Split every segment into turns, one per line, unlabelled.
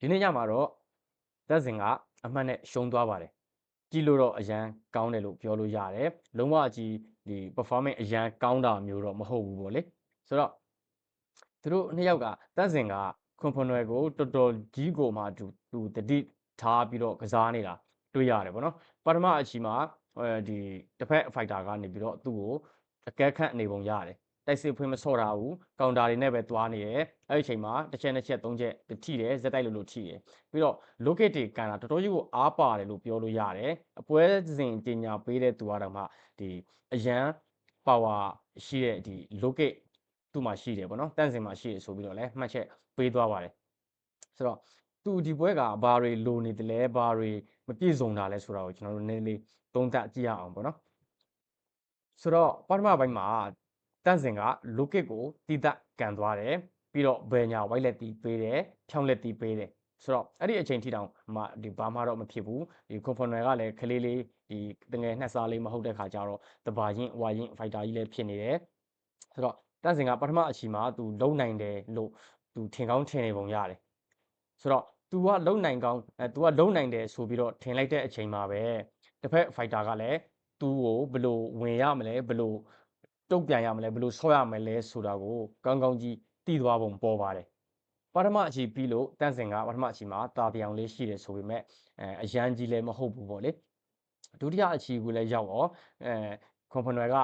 ဒီနေ့ညမှာတော့တက်စင်ကအမှတ်နဲ့ရှုံးသွားပါတယ်ကြည့်လို့တော့အရန်ကောင်းတယ်လို့ပြောလို့ရတယ်လုံးဝအကြီးဒီ performance အရန်ကောင်းတာမျိုးတော့မဟုတ်ဘူးပေါ့လေဆိုတော့သူတို့နှစ်ယောက်ကတက်စင်ကခွန်ဖွန်နွယ်ကိုတော်တော်ကြီးကိုမှသူသူတတိထားပြီးတော့ကစားနေတာတွေ့ရတယ်ပေါ့နော်ပထမအချီမှာအဲဒီတစ်ဖက် fighter ကနေပြီးတော့သူ့ကိုအကဲခန့်အနေပုံရတယ် တိုက်စစ်ဖွင့်မဆော့တာဘူးကောင်တာတွေနဲ့ပဲသွားနေတယ်အဲ့ဒီအချိန်မှာတစ်ချက်နှစ်ချက်သုံးချက်ထိတယ်ဇက်တိုက်လို့လို့ထိတယ်ပြီးတော့ locate တွေကန်တာတော်တော်ကြီးကိုအားပါတယ်လို့ပြောလို့ရတယ်အပွဲစဉ်ပညာပေးတဲ့သူကတော့မှဒီအရန် power ရှိတဲ့ဒီ locate သူ့မှာရှိတယ်ပေါ့နော်တန့်စင်မှာရှိတယ်ဆိုပြီးတော့လည်းမှတ်ချက်ပေးသွားပါတယ်ဆိုတော့သူဒီပွဲကဘာတွေလိုနေတယ်လဲဘာတွေမပြည့်စုံတာလဲဆိုတာကိုကျွန်တော်တို့နည်းနည်းလေးသုံးသပ်ကြည့်ရအောင်ပေါ့နော်ဆိုတော့ပထမပိုင်းမှာ တန့်စင်က locate ကိုတီးသက်ကန်သွားတယ်ပြီးတော့ဘယ်ညာ white လက်တီးပေးတယ်ဖြောင်းလက်တီးပေးတယ်ဆိုတော့အဲ့ဒီအချိန်ထိတောင်မှဒီဘာမှတော့မဖြစ်ဘူးဒီ conformer ကလည်းခလေးလေးဒီတငယ်နှစ်စားလေးမဟုတ်တဲ့ခါကျတော့တဘာရင်ဝါရင် fighter ကြီးလည်းဖြစ်နေတယ်ဆိုတော့တန့်စင်ကပထမအချီမှာသူလုံနိုင်တယ်လို့သူထင်ကောင်းထင်နေပုံရတယ်ဆိုတော့ तू ကလုံနိုင်ကောင်းအဲ तू ကလုံနိုင်တယ်ဆိုပြီးတော့ထင်လိုက်တဲ့အချိန်မှာပဲတစ်ဖက် fighter ကလည်း तू ကိုဘယ်လိုဝင်ရမလဲဘယ်လို တုတ်ပြန်ရမလဲဘယ်လိုဆော့ရမလဲဆိုတာကိုကောင်းကောင်းကြီးတည်သွားပုံပေါ်ပါတယ်ပထမအချီပြီးလို့တန့်စင်ကပထမအချီမှာတာပြောင်လေးရှိတယ်ဆိုပေမဲ့အဲအရန်ကြီးလည်းမဟုတ်ဘူးပေါ့လေဒုတိယအချီကိုလည်းရောက်တော့အဲကွန်ဖနွယ်က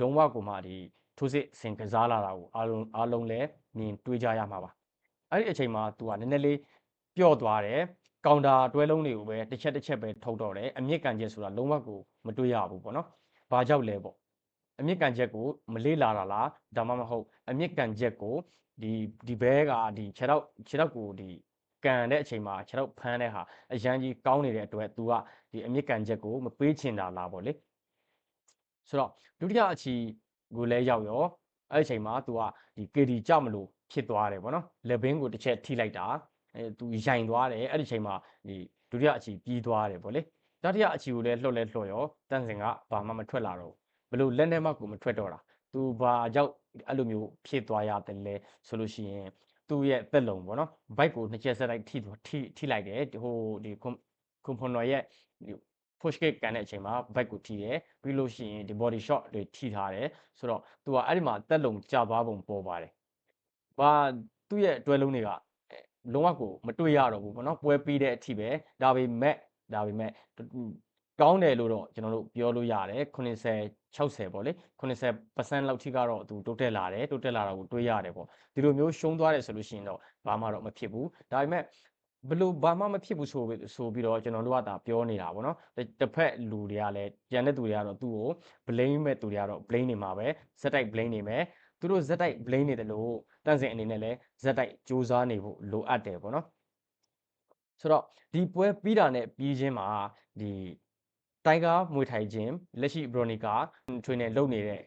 လုံးဝကိုမှဒီထိုးစစ်ဆင်ကစားလာတာကိုအားလုံးအားလုံးလည်းမြင်တွေ့ကြရမှာပါအဲ့ဒီအချိန်မှာသူကနည်းနည်းလေးပျော့သွားတယ်ကောင်တာတွဲလုံးတွေကိုပဲတစ်ချက်တစ်ချက်ပဲထုတ်တော့တယ်အမြင့်ကန်ချက်ဆိုတာလုံးဝကိုမတွေ့ရဘူးပေါ့နော်ဘာကြောက်လဲပေါ့ အမြင့်ကန်ချက်ကိုမလေးလာတာလားဒါမှမဟုတ်အမြင့်ကန်ချက်ကိုဒီဒီဘဲကဒီခြေတော့ခြေတော့ကိုဒီကန်တဲ့အချိန်မှာခြေတော့ဖမ်းတဲ့ဟာအရန်ကြီးကောင်းနေတဲ့အတွက် तू ကဒီအမြင့်ကန်ချက်ကိုမပေးချင်တာလားပေါ့လေဆိုတော့ဒုတိယအချီကိုလည်းရောက်ရောအဲ့ဒီအချိန်မှာ तू ကဒီ KD ကြောက်မလို့ဖြစ်သွားတယ်ပေါ့နော်လက်ဘင်းကိုတစ်ချက်ထိလိုက်တာအဲ तू ရိုင်သွားတယ်အဲ့ဒီအချိန်မှာဒီဒုတိယအချီပြီးသွားတယ်ပေါ့လေတတိယအချီကိုလည်းလှုပ်လဲလှုပ်ရောတန့်စင်ကဘာမှမထွက်လာတော့ဘ လို့လက်နဲ့မှကိုမထွက်တော့တာ तू ဘာကြောက်အဲ့လိုမျိုးဖြစ်သွားရတယ်လဲဆိုလို့ရှိရင်သူ့ရဲ့သက်လုံပေါ့နော်ဘိုက်ကိုနှစ်ချက်ဆက်လိုက်ထိထိထိလိုက်တယ်ဟိုဒီကွန်ဖွန်နော်ရဲ့ push kick ကန်တဲ့အချိန်မှာ back ကိုထိတယ်ပြီးလို့ရှိရင်ဒီ body shot တွေထိထားတယ်ဆိုတော့သူကအဲ့ဒီမှာတက်လုံကျသွားပုံပေါ်ပါတယ်။ဘာသူ့ရဲ့တွဲလုံးတွေကလုံးဝကိုမတွေ့ရတော့ဘူးပေါ့နော်ပွဲပြီးတဲ့အထိပဲဒါပေမဲ့ဒါပေမဲ့ကောင်းတယ်လို့တော့ကျွန်တော်တို့ပြောလို့ရတယ်80 60ပေါ့လေ80%လောက်ထိကတော့သူတိုးတက်လာတယ်တိုးတက်လာတာကိုတွေးရတယ်ပေါ့ဒီလိုမျိုးရှုံးသွားတယ်ဆိုလို့ရှိရင်တော့ဘာမှတော့မဖြစ်ဘူးဒါပေမဲ့ဘလို့ဘာမှမဖြစ်ဘူးဆိုဆိုပြီးတော့ကျွန်တော်တို့ကဒါပြောနေတာပေါ့နော်တစ်ဖက်လူတွေကလည်းကြံတဲ့သူတွေကတော့သူ့ကို blame မဲ့သူတွေကတော့ blame နေမှာပဲဇက်တိုက် blame နေမယ်သူတို့ဇက်တိုက် blame နေတယ်လို့တန့်စင်အနေနဲ့လည်းဇက်တိုက်စူးစမ်းနေဖို့လိုအပ်တယ်ပေါ့နော်ဆိုတော့ဒီပွဲပြီးတာနဲ့ပြီးချင်းမှာဒီ တိုင်ဂါမွေထိုင်ခြင်းလက်ရှိဘရိုနီကာထွေနေလုပ်နေတဲ့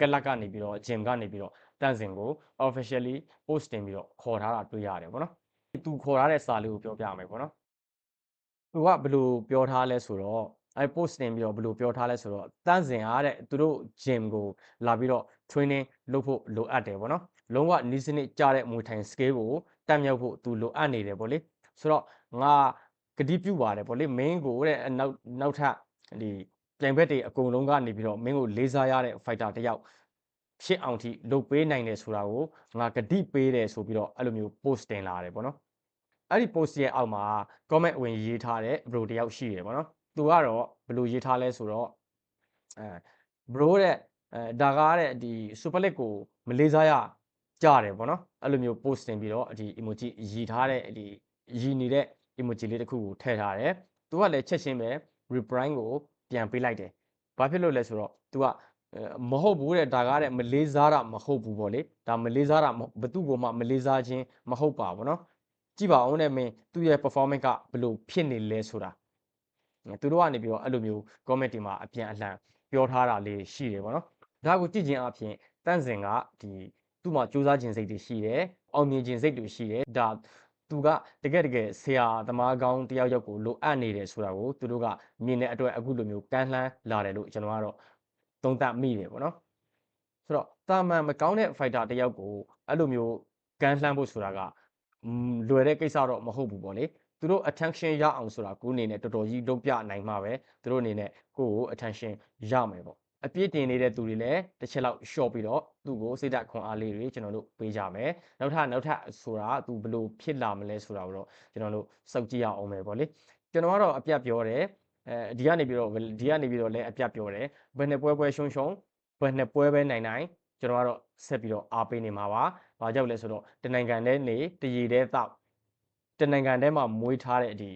ကလပ်ကနေပြီးတော့ဂျင်ကနေပြီးတော့တန့်စင်ကို officially post တင်ပြီးတော့ခေါ်ထားတာတွေ့ရတယ်ပေါ့နော်သူခေါ်ထားတဲ့စာလေးကိုပြောပြမယ်ပေါ့နော်သူကဘယ်လိုပြောထားလဲဆိုတော့အဲ post တင်ပြီးတော့ဘယ်လိုပြောထားလဲဆိုတော့တန့်စင်အားတဲ့သူတို့ gym ကိုလာပြီးတော့ training လုပ်ဖို့လိုအပ်တယ်ပေါ့နော်လုံးဝနီးစနစ်ကြတဲ့မွေထိုင် scale ကိုတက်မြောက်ဖို့သူလိုအပ်နေတယ်ပေါ့လေဆိုတော့ငါကတိပြုပါတယ်ပေါ့လေ main ကိုတဲ့နောက်နောက်ထပ် ဒီပြိုင်ဘက်တွေအကုန်လုံးကနေပြီးတော့မင်းကိုလေးစားရတဲ့ fighter တယောက်ဖြစ်အောင်ထိလုပ်ပေးနိုင်တယ်ဆိုတာကိုငါကတိပေးတယ်ဆိုပြီးတော့အဲ့လိုမျိုး post တင်လာတယ်ပေါ့နော်အဲ့ဒီ post ရဲ့အောက်မှာ comment ဝင်ရေးထားတဲ့ bro တယောက်ရှိတယ်ပေါ့နော်သူကတော့ဘယ်လိုရေးထားလဲဆိုတော့အဲ bro တဲ့အဲဒါကားတဲ့ဒီ super league ကိုမလေးစားရကြတယ်ပေါ့နော်အဲ့လိုမျိုး post တင်ပြီးတော့ဒီ emoji ရေးထားတဲ့ဒီရေးနေတဲ့ emoji လေးတစ်ခုကိုထည့်ထားတယ်သူကလည်းချက်ချင်းပဲ reprint ကိုပြန်ပေးလိုက်တယ်။ဘာဖြစ်လို့လဲဆိုတော့ तू ကမဟုတ်ဘူးတဲ့ဒါကတဲ့မလေးစားတာမဟုတ်ဘူးပေါ့လေ။ဒါမလေးစားတာဘသူ့ကိုမှမလေးစားခြင်းမဟုတ်ပါဘူးနော်။ကြည့်ပါအောင်တဲ့မင်းသူ့ရဲ့ performance ကဘလို့ဖြစ်နေလဲဆိုတာ။သူတို့ကနေပြီးတော့အဲ့လိုမျိုး comment တွေမှာအပြန်အလှန်ပြောထားတာလေးရှိတယ်ပေါ့နော်။ဒါကိုကြည့်ခြင်းအပြင်တန့်စင်ကဒီသူ့မှာစူးစမ်းခြင်းစိတ်တွေရှိတယ်။အောင်မြင်ခြင်းစိတ်တွေရှိတယ်။ဒါ သူကတကယ်တကယ်ဆရာသမားကောင်းတယောက်ယောက်ကိုလိုအပ်နေတယ်ဆိုတာကိုသူတို့ကမြင်တဲ့အတွက်အခုလိုမျိုးကမ်းလှမ်းလာတယ်လို့ကျွန်တော်ကတော့သုံးသပ်မိတယ်ပေါ့နော်ဆိုတော့တာမန်မကောင်းတဲ့ fighter တယောက်ကိုအဲ့လိုမျိုးကမ်းလှမ်းဖို့ဆိုတာကอืมလွယ်တဲ့ကိစ္စတော့မဟုတ်ဘူးပေါ့လေသူတို့ attention ရအောင်ဆိုတာကိုအနေနဲ့တော်တော်ကြီးလုပ်ပြနိုင်မှာပဲသူတို့အနေနဲ့ကိုယ့်ကို attention ရမယ်ပေါ့ အပြည့်တင်နေတဲ့သူတွေလည်းတစ်ချက်လောက် short ပြီးတော့သူ့ကိုစိတ်ဓာတ်ခွန်အားလေးတွေကျွန်တော်တို့ပေးကြမယ်နောက်ထပ်နောက်ထပ်ဆိုတာသူဘယ်လိုဖြစ်လာမလဲဆိုတာကိုတော့ကျွန်တော်တို့စောင့်ကြည့်ရအောင်မယ်ပေါ့လေကျွန်တော်ကတော့အပြတ်ပြောတယ်အဲဒီကနေပြီးတော့ဒီကနေပြီးတော့လည်းအပြတ်ပြောတယ်ဘယ်နှစ်ပွဲပွဲရှုံးရှုံးဘယ်နှစ်ပွဲပဲနိုင်နိုင်ကျွန်တော်ကတော့ဆက်ပြီးတော့အားပေးနေမှာပါ။ဘာကြောင့်လဲဆိုတော့တနိုင်ငံထဲနေတရေထဲတောက်တနိုင်ငံထဲမှာမွေးထားတဲ့ဒီ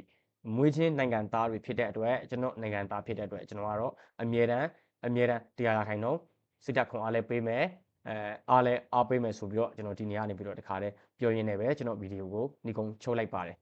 မွေးချင်းနိုင်ငံသားတွေဖြစ်တဲ့အတွက်ကျွန်တော်နိုင်ငံသားဖြစ်တဲ့အတွက်ကျွန်တော်ကတော့အမြဲတမ်း အမြဲတမ်းတရားရခိုင်တော့စိတ်ဓာတ်ခွန်အားလည်းပေးမယ်အဲအားလည်းအားပေးမယ်ဆိုပြီးတော့ကျွန်တော်ဒီနေရာနေပြီးတော့တခါတည်းပြောရင်းနဲ့ပဲကျွန်တော်ဗီဒီယိုကိုညီကုန်းချုပ်လိုက်ပါတယ်